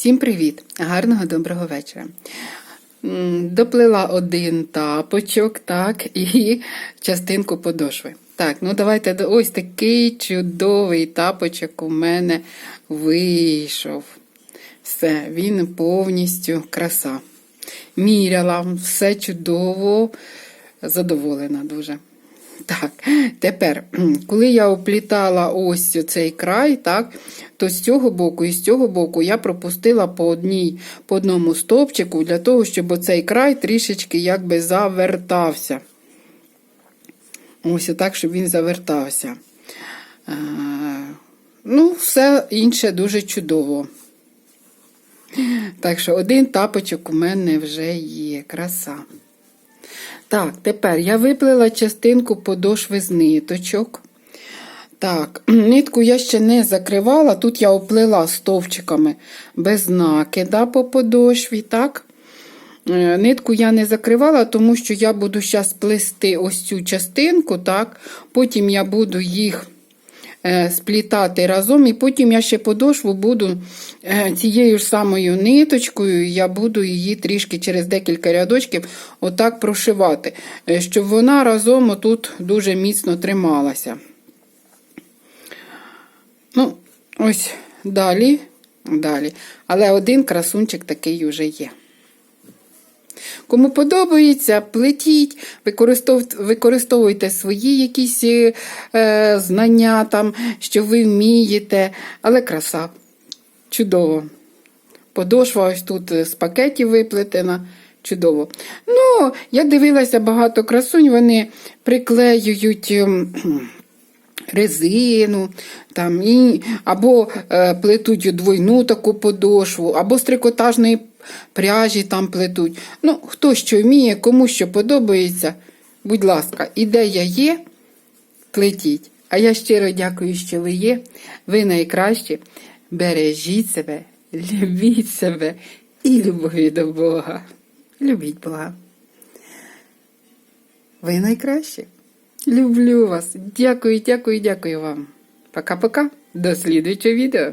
Всім привіт! Гарного доброго вечора. Доплила один тапочок, так, і частинку подошви. Так, ну давайте ось такий чудовий тапочок у мене вийшов. Все, він повністю краса. Міряла, все чудово, задоволена дуже. Так, тепер, коли я оплітала ось цей край, так, то з цього боку і з цього боку я пропустила по одній, по одному стовпчику для того, щоб оцей край трішечки якби завертався. Ось отак, щоб він завертався. Ну, все інше дуже чудово. Так що один тапочок у мене вже є. Краса. Так, тепер я виплила частинку подошви з ниточок. Так, нитку я ще не закривала. Тут я оплила стовпчиками без накида по подошві. так. Е, Нитку я не закривала, тому що я буду зараз плести ось цю частинку, так. Потім я буду їх сплітати разом, і потім я ще подошву буду е, цією ж самою ниточкою, я буду її трішки через декілька рядочків отак прошивати, е, щоб вона разом отут дуже міцно трималася. Ну, ось далі, далі. Але один красунчик такий вже є. Кому подобається, плетіть, використов- використовуйте свої якісь е, знання, там, що ви вмієте, але краса. Чудово. Подошва ось тут з пакетів виплетена. Чудово. Ну, я дивилася багато красунь, вони приклеюють. Резину, там, і, або е, плетуть двойну таку подошву, або з трикотажної пряжі там плетуть. Ну, хто що вміє, кому що подобається, будь ласка, ідея є, плетіть. А я щиро дякую, що ви є. Ви найкращі. Бережіть себе, любіть себе і любові до Бога. Любіть Бога. Ви найкращі. Люблю вас. Дякую, дякую, дякую вам. Пока-пока. До слідуючого відео.